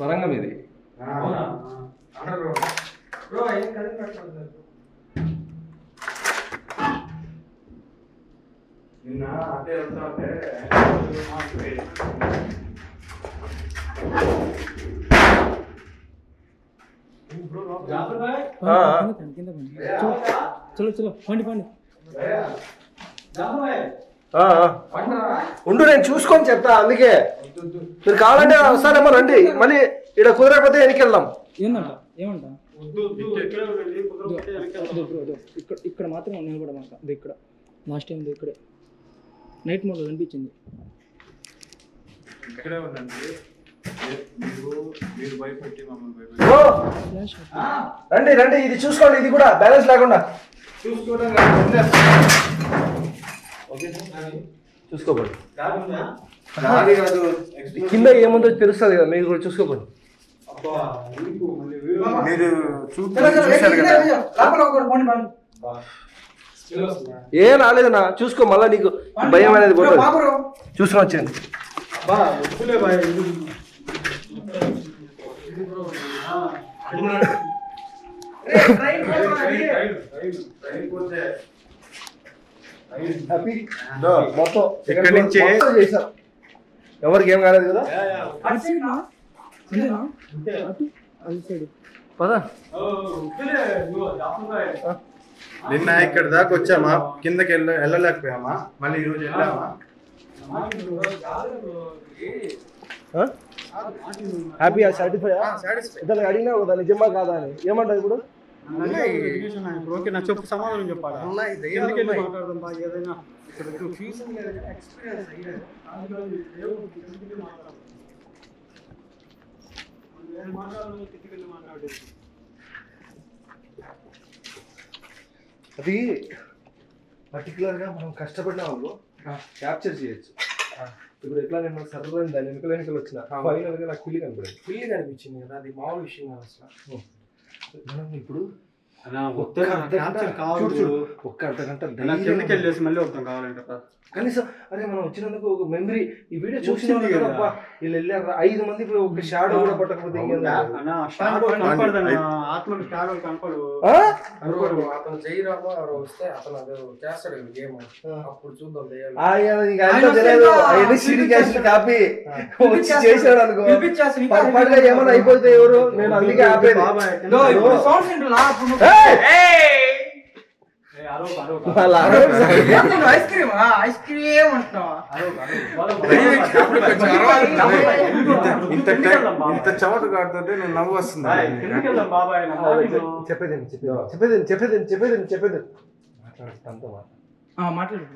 స్వరంగం ఇది. నిన్న వెళ్తా. చలో చలో పండి పండి. ఉండు నేను చూసుకొని చెప్తా అందుకే. మీరు కావాలంటే వస్తారేమో రండి. మళ్ళీ ఇక్కడ కుదరకపోతే వెనక్కి వెళ్దాం ఏందంట? ఏమంట? ఇక్కడే. ఇక్కడ ఇక్కడ మాత్రం నిలబడమాక ఇది ఇక్కడ. లాస్ట్ టైం ఇక్కడే. నైట్ మోడ్లో కనిపించింది. ఇక్కడే ఉండండి. రండి రండి. ఇది చూసుకోండి. ఇది కూడా బ్యాలెన్స్ లేకుండా. చూసుకోవడం దారి కాదు కింద ఏముందో తెలుస్తుంది కదా మీరు కూడా చూసుకోకండి అబ్బా, ఎందుకు మళ్ళీ వీడియో? మీరు చూ చూశారు కదా. స్టిల్ వస్తుందా? ఏ రాలేదన్నా చూసుకో మళ్ళీ నీకు భయం అనేది పోతుంది. చూసుకొని ఎందుకు? హ్యాపీ మొత్తం ఇక్కడి నుంచి- ఎవరికి ఏం కాలేదు కదా? పద. నిన్న ఇక్కడ దాకా వచ్చామా? కిందకి వెళ్ళ వెళ్ళలేకపోయామా? మళ్ళీ ఈ రోజు వెళ్ళామా? హ్యాపీ సాటిస్ఫై ఇతను అడిగినా కదా నిజమా కాదా అని. ఏమంటావు ఇప్పుడు? ఓకే నా చెప్పు సమాధానం చెప్పాలా? ఏదైనా అది పర్టికులర్గా మనం కష్టపడిన వాళ్ళు క్యాప్చర్ చేయొచ్చు. ఇప్పుడు ఎట్లా నేను సర్రని దాని వెనుకల వెనుకలు వచ్చిన ఫైనల్గా నాకు పిల్లి కనపడింది. పిల్లి కనిపించింది కదా అది మామూలు విషయం కాదు అసలు. మనం ఇప్పుడు ఒక్క అర్ధ గంట చూడు. ఒక్క అర్ధ గంట కిందకి వెళ్ళేసి మళ్ళీ వద్దాం కావాలంటే కనీసం అరే మనం వచ్చినందుకు ఒక మెమరీ ఈ వీడియో. కదా. వీళ్ళు వెళ్ళారు ఐదు మంది ఒక షాడో కూడా పట్టకపోతే అతను జయరామ వస్తే అతను అదే చేస్తాడు గేమ్ అప్పుడు చూద్దాం కాపీ వచ్చి చేశాడు అనుకో. ఏమైనా అయిపోతే ఎవరు? నేను అందుకే ఆపేది. ఐస్ క్రీమ్ ఐస్ క్రీమ్ అంటున్నావా ఇంత టైం ఇంత చెమట కాడుతుంటే నేను నవ్వు వస్తుంది బాబాయ్ చెప్పేది చెప్పేది చెప్పేది చెప్పేది చెప్పేది మాట్లాడు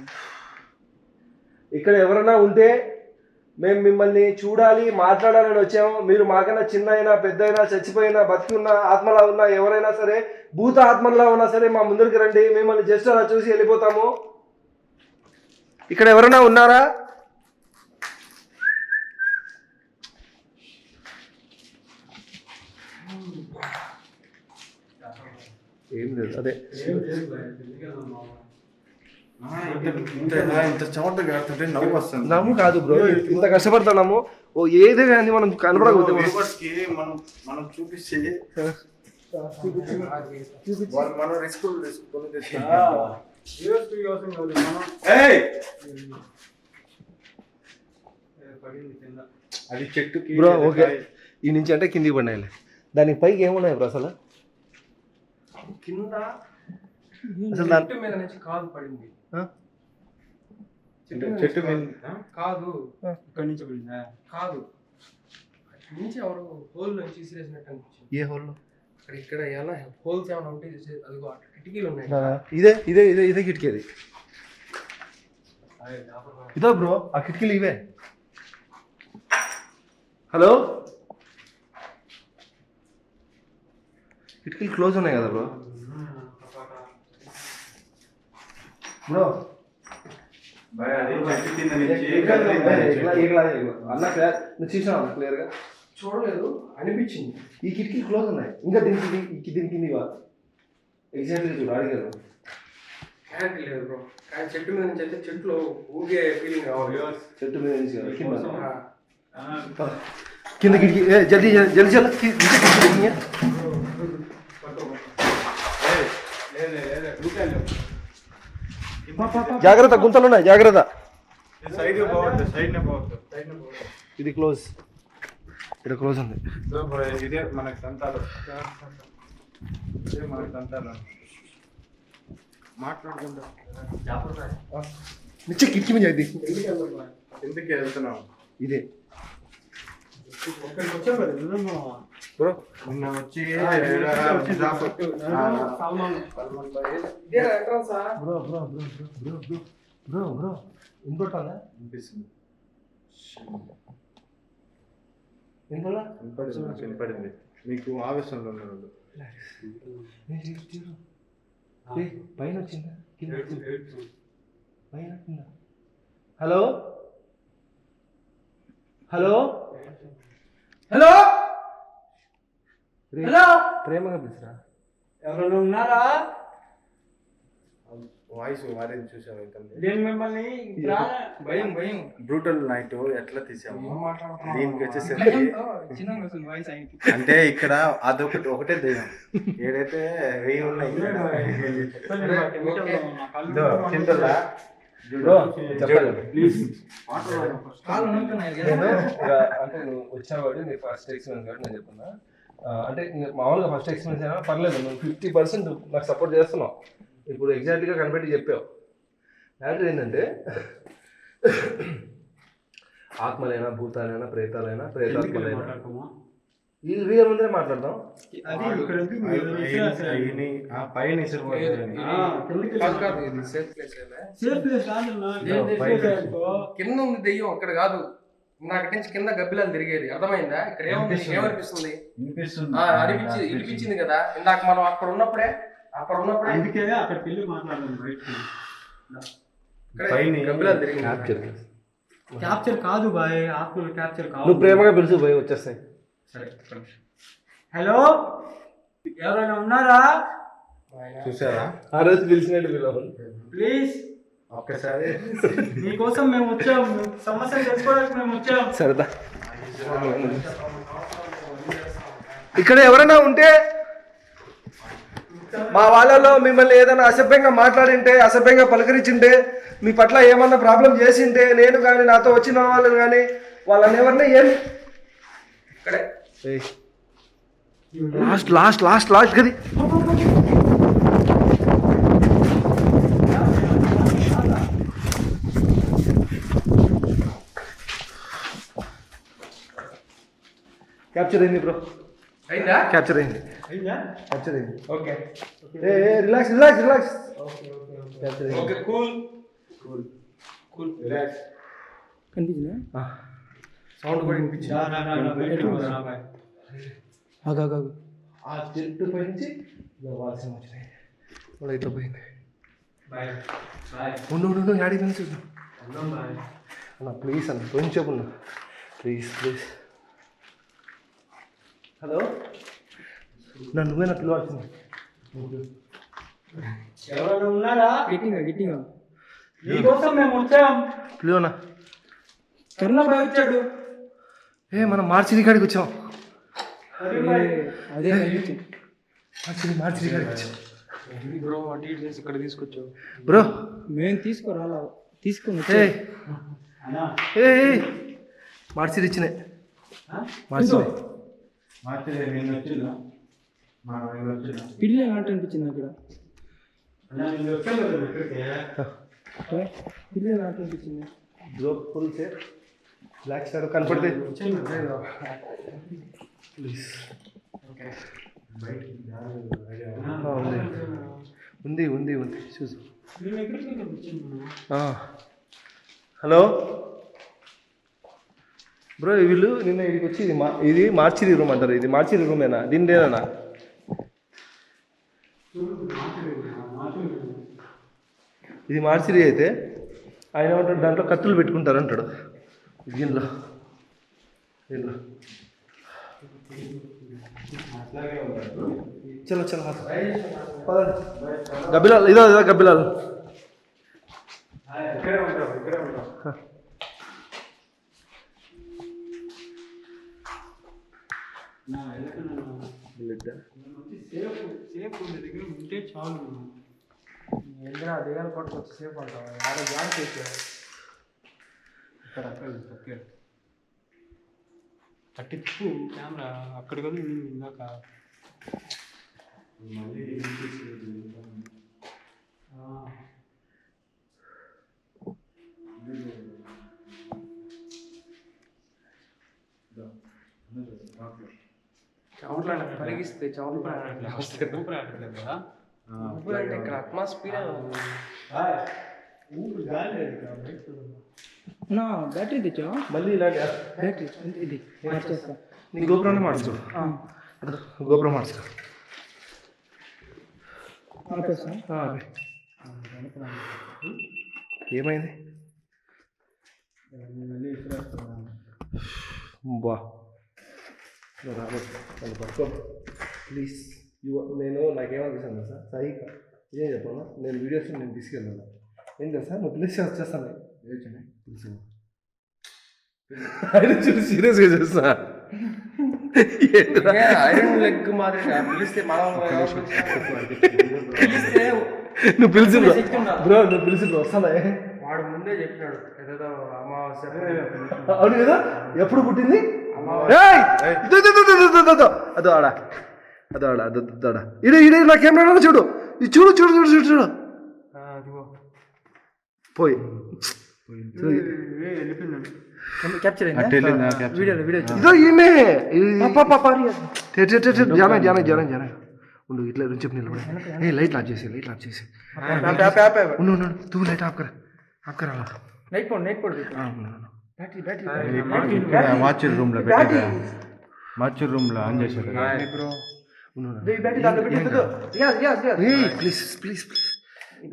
ఇక్కడ ఎవరైనా ఉంటే మేము మిమ్మల్ని చూడాలి మాట్లాడాలని వచ్చాము. మీరు మాకన్నా చిన్న అయినా పెద్ద అయినా చచ్చిపోయినా బతికి ఉన్న ఆత్మలా ఉన్నా ఎవరైనా సరే భూత ఆత్మలా ఉన్నా సరే మా ముందరికి రండి. మిమ్మల్ని జస్ట్ అలా చూసి వెళ్ళిపోతాము. ఇక్కడ ఎవరైనా ఉన్నారా? ఏం లేదు. అదే ఇంత ఇంత చెమట కాడుతుంటే నవ్వు కాదు బ్రో. ఇంత కష్టపడుతున్నాము ఓ ఏదే కానీ మనం కనపడకపోతే మనం- కి మనం రిస్క్ అది చెట్టుకి బ్రో ఓకే. ఈ నుంచి అంటే కిందికి పడినాయిలే. దానికి పైకి ఏమున్నాయి బ్రో అసలు? కింద? అసలు దాని చెట్టు మీద నుంచి కాదు పడింది? చెట్టు కాదు. ఇక్కడి నుంచి పడిందా కాదు. నుంచి ఎవరు హోల్ నుంచి విసిరేసినట్టు అనిపించింది. ఏ హోల్ అక్కడ ఇక్కడ ఎలా హోల్స్ ఏమైనా ఉంటే అదిగో కిటికీలు ఉన్నాయి. ఇదే ఇదే ఇదే ఇదే కిటికీది ఇదో బ్రో ఆ కిటికీలు ఇవే. హలో? కిటికీలు క్లోజ్ ఉన్నాయి కదా బ్రో బ్రో భయ, అది చెట్టు కింద ఎక్కడ- నుంచి ఎక్కడ- కదిలింది. ఎక్కడ- ఎక్కడ- బ్రో అన్న క్లియర్ నువ్వు చూసావు అన్న క్లియర్గా చూడలేదు అనిపించింది ఈ కిటికీ క్లోజ్ ఉన్నాయి ఇంకా దీనికి దీనికి ఎగ్జాక్ట్లీ చూడు అడిగారు క్యాంటీ లేదు బ్రో కానీ చెట్టు మీద నుంచి అయితే చెట్లు ఊగే ఫీలింగ్ రావాలి చెట్టు మీద కింద కింద కిటికీ జల్దీ జల్దీ జల్దీ కిటికీ లేదు లేదు జాగ్రత్త గుంతలు ఉన్నాయి జాగ్రత్త. ఇది క్లోజ్ ఇక్కడ క్లోజ్ ఉంది. ఇదే మనకి దంతాలు ఇదే మనకి దంతాలు మాట్లాడుకుంటా. నిచ్చే కిటికీ మీద ఇది ఎందుకు వెళ్తున్నాం ఇదే ఇక్కడికి వచ్చాం కదా నిజంగా బ్రో నిన్న వచ్చి bro bro bro bro bro bro bro ఇంకోటాలా అనిపిస్తుంది ఇంకోలా వినపడింది మీకు ఆవేశంలో ఉన్నాడు పైన వచ్చిందా కింద వచ్చిందా? పైన వచ్చిందా హలో హలో హలో హలో ప్రేమగా పిలుచురా ఎవరైనా ఉన్నారా వాయిస్ మారేది చూసావు అయితే నేను మిమ్మల్ని భయం భయం బ్రూటల్ నైట్ ఎట్లా తీసాము దీనికి వచ్చేసరికి అంటే ఇక్కడ అదొకటి ఒకటే దయ్యం ఏడైతే వెయ్యి ఉన్నాయి అంటే నువ్వు వచ్చావాడు నీ ఫస్ట్ ఎక్స్పీరియన్స్ కాబట్టి నేను చెప్తున్నా. అంటే మామూలుగా ఫస్ట్ ఎక్స్పీరియన్స్ అయినా పర్లేదు నువ్వు ఫిఫ్టీ పర్సెంట్ నాకు సపోర్ట్ చేస్తున్నావు. ఇప్పుడు ఎగ్జాక్ట్గా కనిపెట్టి చెప్పావు. మ్యాటర్ ఏంటంటే ఆత్మలైనా భూతాలైనా ప్రేతాలైనా ప్రేతాత్మలైనా. ఇది మాట్లాడదాం. పైన కిందకి కాదు ఉంది దెయ్యం అక్కడ కాదు. నాకు నుంచి కింద గబ్బిలాలు తిరిగేది. అర్థమైందా? ఇక్కడ ఏముంది. ఏమనిపిస్తుంది? అనిపించి వినిపించింది కదా. ఇందాక మనం అక్కడ ఉన్నప్పుడే అక్కడ ఉన్నప్పుడే అందుకే వెళ్ళి మాట్లాడదాం పైన గబ్బిలాలు తిరిగింది క్యాప్చర్ క్యాప్చర్ కాదు బాయ్ ఆత్మలు క్యాప్చర్ కాదు నువ్వు ప్రేమగా పిలుచు పోయి వచ్చేస్తాయి. సరే. హలో? ఎవరైనా ఉన్నారా? చూసారా ఆ రోజు పిలిచినట్టు పిలవాలి ప్లీజ్. ఒక్కసారి. మీకోసం మేము వచ్చాం సమస్యలు తెలుసుకోవడానికి మేము వచ్చాం సరదా. ఇక్కడ ఎవరైనా ఉంటే మా వాళ్ళలో మిమ్మల్ని ఏదైనా అసభ్యంగా మాట్లాడింటే అసభ్యంగా పలకరించింటే మీ పట్ల ఏమన్నా ప్రాబ్లం చేసింటే నేను కానీ నాతో వచ్చిన వాళ్ళని కానీ వాళ్ళని ఎవరిని ఏం ఇక్కడే. లాస్ట్ లాస్ట్ లాస్ట్ లాస్ట్ గది క్యాప్చర్ అయింది బ్రో అయిందా క్యాప్చర్ అయింది అయిందా క్యాప్చర్ అయింది ఓకే ఏ రిలాక్స్ రిలాక్స్ రిలాక్స్ క్యాప్చర్ అయింది ఓకే కూల్ కనిపించిందా సౌండ్ కూడా వినిపించింది రా, రా, రా, రా, బయటికి పో, రా, బాయ్. ఆగు ఆగు ఆగు ఆ చెట్టు పైనుంచి వాసన వచ్చినాయి వాళ్ళ ఇట్లా పోయింది. బాయ్. బాయ్. ఉండు ఉండు ఉండు యాడికి వెళ్ళి చూద్దాం. అన్న ప్లీజ్ అన్న కొంచెం ఉన్నా. Please please hello? నన్ను నువ్వేనా పిలవాల్సింది ఎవరైనా ఉన్నారా? గట్టిగా గట్టిగా. మీకోసం మేము వచ్చాం. పిలువనా కరుణ వచ్చాడు. ఏ మనం మార్చిరి కాడికి వచ్చాం. అది వచ్చాం బ్రో అటు ఇటు చేసి ఇక్కడ తీసుకొచ్చావు? బ్రో. మేము తీసుకురాలా తీసుకొని ఏ మార్చిరి ఇచ్చినాయి మార్చి పిల్లి అన్నట్టు అనిపించింది అక్కడ? పిల్లి అన్నట్టు అనిపించింది? బ్రో ఫుల్ బ్లాక్ షాడో కనపడితే. ప్లీజ్ ఆ, ఉంది ఉంది ఉంది. చూసు. హలో. బ్రో వీళ్ళు నిన్న ఇక్కడికి వచ్చి ఇది మా ఇది మార్చిరి రూమ్ అంటారు. ఇది మార్చిరి రూమేనా దీనిదేనా ఇది మార్చిరి అయితే ఆయన దాంట్లో కత్తులు పెట్టుకుంటారు అంటాడు దీనిలో దీనిలో చలో చలో పదండి. గబ్బిలాల్ ఇదో ఇదో గబ్బిలాల్ ఇక్కడే ఉంటాం ఇక్కడే ఉంటాం బ్లడ్ సేఫ్ సేఫ్ ఉండే దగ్గర ఉంటే చాలు ఎందుకు ఆ దిగాలి పట్టుకొచ్చి సేఫ్ అంటావు ఆడ జాన్ చేసావు ఇక్కడ అక్కడ తప్పే అట్టి తిప్పు కెమెరా అక్కడ కదా నేను ఇందాక. ఆ. చెమటలు పరిగిస్తే చెమటలు ఊపిరి ఆడట్లేదు కదా? ఊపిరి అంటే ఇక్కడ అట్మాస్ఫియర్ నా బ్యాటరీ తెచ్చావా మళ్ళీ ఇలాంటి బ్యాటరీ ఇది మార్చేస్తా నీ గోపురం మార్చుకో గోపురం మార్చుకో. ఏమైంది? బా. నన్ను పట్టుకో. ప్లీజ్ నేను నాకేమనిపిస్తుంది సార్. సాయి ఏం చెప్పాలా నేను వీడియోస్ నేను తీసుకెళ్ళాను ఏం తెలుసా? నువ్వు పిలిచి వచ్చేస్తాను. ఆయన చూసి సీరియస్గా చేస్తున్నా. ఐరన్ లెగ్ మాదిరిగా. పిలిస్తే మనం పిలిస్తే నువ్వు పిలిచి బ్రో. నువ్వు పిలిచి బ్రో. వస్తానే? వాడు ముందే చెప్పినాడు. ఏదో అమావాస్య అవును కదా? ఎప్పుడు పుట్టింది. అదో ఆడ. అదో ఆడ అదో అదో ఆడ. ఇడు ఇడు నా కెమెరా చూడు. చూడు చూడు చూడు చూడు చూడు. పోయి. ఉండు ఇట్లా నుంచి చెప్పి నిలబడి ఏ లైట్ ఆఫ్ చేసి లైట్ ఆఫ్ చేసి ఉండు ఉండు ఉండు. తూ లైట్ ఆఫ్ కరా ఆఫ్ కరా అలా నైట్ పోండి నైట్ పోండి ఆ, ఉండు, ఉండు. బ్యాటరీ బ్యాటరీ ఇక్కడ మార్చర్ రూమ్లో పెట్టిరా మార్చర్ రూమ్లో ఆన్ చేశారు ఉండు, ఉండు. బ్యాటరీ దాంట్లో పెట్టి రియాజ్ రియాజ్ రియాజ్ ఏయ్ please please please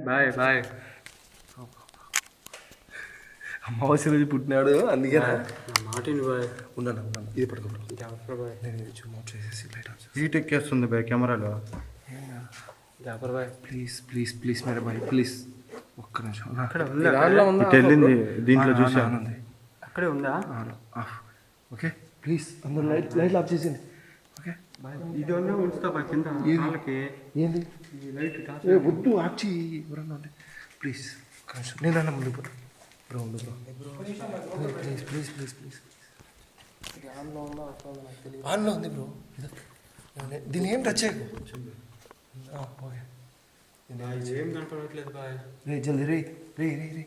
bye bye అమావాస్య రోజు పుట్టినాడు అందుకే మాటిని బాయ్. ఉన్నాను ఉన్నాను ఇది పడుకో నేను ఇది చూడు ఆఫ్ చేసేసి లైట్ ఆఫ్ హీట్ ఎక్కేస్తుంది బై కెమెరాలో. Jafar bye. Please please please madam bye please. ఒక్క నిమిషం. దాంట్లో ఉందా? వెళ్ళింది దీంట్లో ఆ, చూసా. ఆ, ఉంది. అక్కడే ఉందా? ఓకే ప్లీజ్ అందరూ లైట్ లైట్లు ఆఫ్ చేసింది ఓకే. ఇది ఉన్న ఉంచుతా కింద వాళ్ళకి ఏంది? ఈ లైట్ వద్దు ఆఫ్ చేయి ఎవరన్నా ఉంటే ప్లీజ్ ఒక్క నిమిషం. నేను అన్న ముందు బ్రో బ్రో ఉండు bro please please please please ఆన్లో ఉంది బ్రో దీని ఏం టచ్ చేయకు? ఓకే ఏం కనపడట్లేదు బాయ్. రే జల్దీ రే రే రే రే.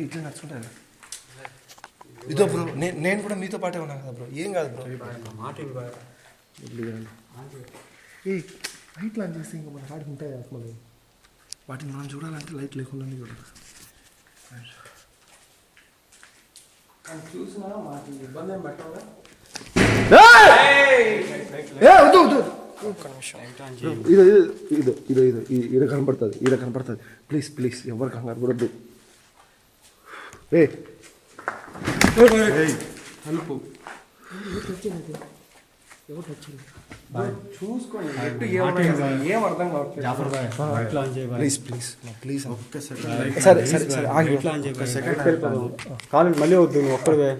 ఇట్లా నడుచుకుంటాను ఇదో బ్రో నేను నేను కూడా మీతో పాటే ఉన్నా కదా బ్రో ఏం కాదు బ్రో బాయ్. ఏ లైట్లు ఆన్ చేస్తే ఇంకా మన కాడికి ఉంటాయి మళ్ళీ వాటిని మనం చూడాలంటే లైట్ లేకుండానే చూడాలి చూసినా మాకు ఇబ్బంది ఏం పెట్టవుగా ఏ వద్దు వద్దు ఇదో ఇదో ఇదో ఇదో ఇదో ఈ- ఈడ కనపడుతుంది ఈడ కనపడుతుంది ప్లీజ్ ప్లీజ్ ఎవరు కంగారు పడద్దు ఏ చూసుకోండి ఎట్టు ఏమన్నా ఏం అర్థం కావట్లేదు. జాఫర్ బాయ్ లైట్ ఆన్ చేయ బాయ్ ప్లీజ్ ప్లీజ్ ప్లీజ్ ఒక్క సెకండ్ సరే సరే సరే ఆగి. లైట్ ఆన్ చేయ సెకండ్ కాలు మళ్ళీ వద్దు నువ్వు ఒక్కడివే.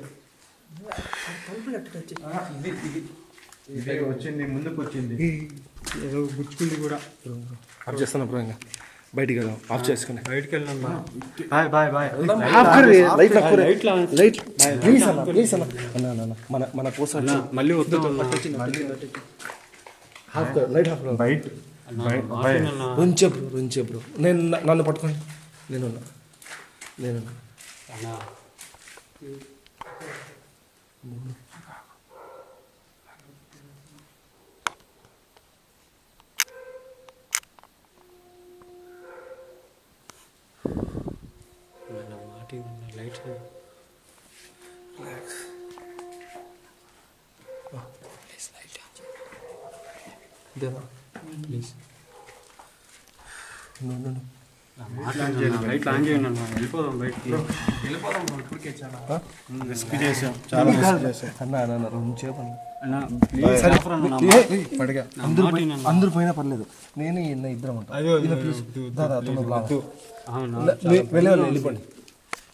ఇది వచ్చింది ముందుకు వచ్చింది ఏదో గుచ్చుకుంది కూడా. ఆఫ్ చేస్తాను బ్రో ఇంకా బయటికి వెళ్దాం. ఆఫ్ చేసుకుని. బయటికి బాయ్ బాయ్ బాయ్. ఆఫ్ కర్రీ. లైట్ ఆఫ్ కర్రీ. లైట్ లాన్ లైట్ ప్లీజ్ అన్న ప్లీజ్ అన్న. అన్న అన్న, అన్న. మన మన కోసం మళ్ళీ వద్దు హాఫ్ లైట్ హాఫ్ కర్ బయట రుంచే బ్రో రుంచే బ్రో. నేను నన్ను పట్టుకోండి నేను నేను లైట్ ఇదేనా please No, no, no. Light on చేయండి అన్న వెళ్ళిపోదాం బయటికి రిస్క్ చేసాం చాలా రిస్క్ చేసాం అన్న అన్న. అన్న రెండు చేప అన్న ప్లీజ్ జాఫర్ అన్న నా పడిగా. అందరూ పోయినా పర్లేదు. నేను ఈయన ఇద్దరం ఉంటాం. అదే ఈయన ప్లీజ్ దాదా తొమ్మిది లాగా. అవునా లే- వెళ్ళే వాళ్ళు వెళ్ళిపోండి.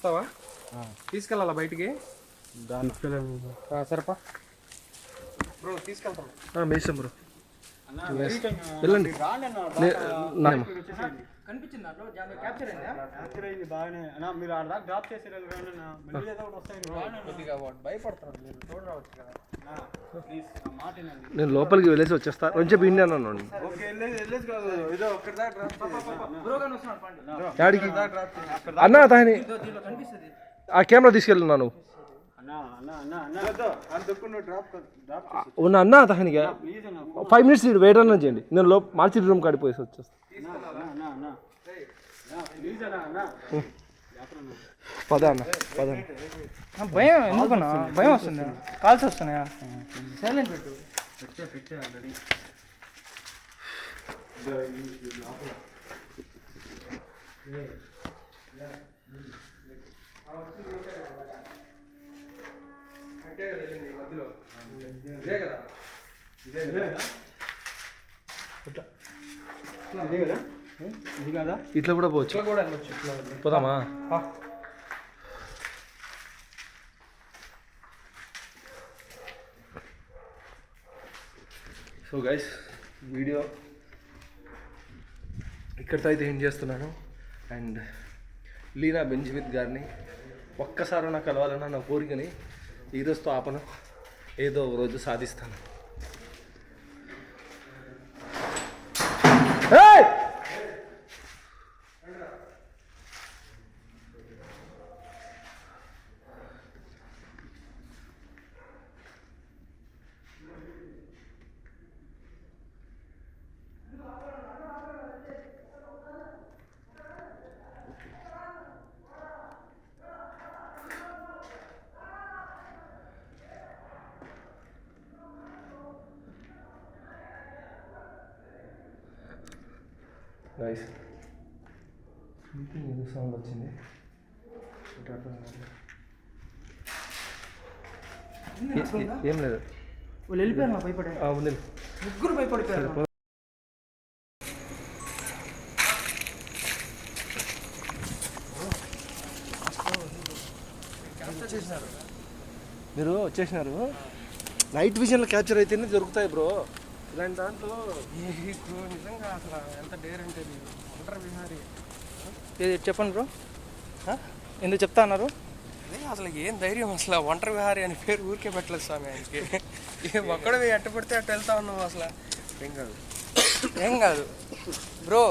వస్తావా? తీసుకెళ్ళాలా బయటికి? సరేపా. బ్రో తీసుకెళ్తాం మీ ఇష్టం బ్రో. వెళ్ళండి. కనిపించింది దాంట్లో? క్యాప్చర్ అయిందా? బాగానే. అన్నా మీరు ఆడ దాకా డ్రాప్ చేసి వెళ్ళండి అన్న మళ్ళీ ఏదో ఒకటి వస్తాయి కొద్దిగా వాడు భయపడతారు మీరు తోడు రావచ్చు కదా. ప్లీజ్ నా మాట వినండి. నేను లోపలికి వెళ్ళేసి వచ్చేస్తా. కొంచెం పిండి అన్నాను. ఓకే వెళ్ళేసి వెళ్ళేసి కాదు ఇదో ఒక్కటి దాకా డ్రాప్ బ్రో గాని వస్తున్నాడు పండి. యాడికి? అన్న తాని కనిపిస్తుంది. ఆ కెమెరా తీసుకెళ్ళున్నాను అన్నా అన్నా అన్నా అన్నా. అంత నువ్వు డ్రాప్ డ్రాప్ ఉన్న అన్న తహనిగా ప్లీజ్ అన్న ఫైవ్ మినిట్స్ వెయిట్ అన్న చేయండి. నేను లోప మార్చి రూమ్ కాడిపోయేసి వచ్చేస్తాను అన్నా అన్నా అన్నా అన్నా అన్నా ప్లీజ్ అన్నా అన్నా జాఫర్ అన్న పద అన్న పద. భయం ఎందుకన్నా? భయం వస్తుంది. కాల్స్ వస్తున్నాయా? సైలెంట్ పెట్టు. పెట్టే పెట్టే ఆల్రెడీ ఇదే కదా ఇదే కదా? ఇది కదా? ఇట్లా కూడా పోవచ్చు. ఇట్లా కూడా వెళ్ళొచ్చు పోదామా? సో గైస్ వీడియో ఇక్కడితో అయితే ఏం చేస్తున్నాను. అండ్ లీనా బెంజిమిత్ గారిని ఒక్కసారి నాకు కలవాలన్న నా కోరికని ఈరోజుతో ఆపను. ఏదో ఒక రోజు సాధిస్తాను. గైస్ ఏదో సౌండ్ వచ్చింది. ఏ- లేదు. వాళ్ళు వెళ్ళిపోయారు నా భయపడే ఉంది. ముగ్గురు భయపడిపోయారు మీరు వచ్చేసినారు. నైట్ విజన్లో క్యాప్చర్ అయితేనే దొరుకుతాయి బ్రో ఇలాంటి దాంట్లో నీకు నిజంగా అసలు ఎంత డేర్ అంటే మీరు ఒంటరి విహారీ. ఏది చెప్పండి బ్రో ఎందుకు చెప్తా అన్నారు? అదే అసలు ఏం ధైర్యం అసలు? ఒంటరి విహారీ అని పేరు ఊరికే పెట్టలేదు స్వామి ఆయనకి. ఒక్కడవి ఎట్ట పడితే అట్ట వెళ్తా ఉన్నావు అసలు? ఏం కాదు. ఏం కాదు. బ్రో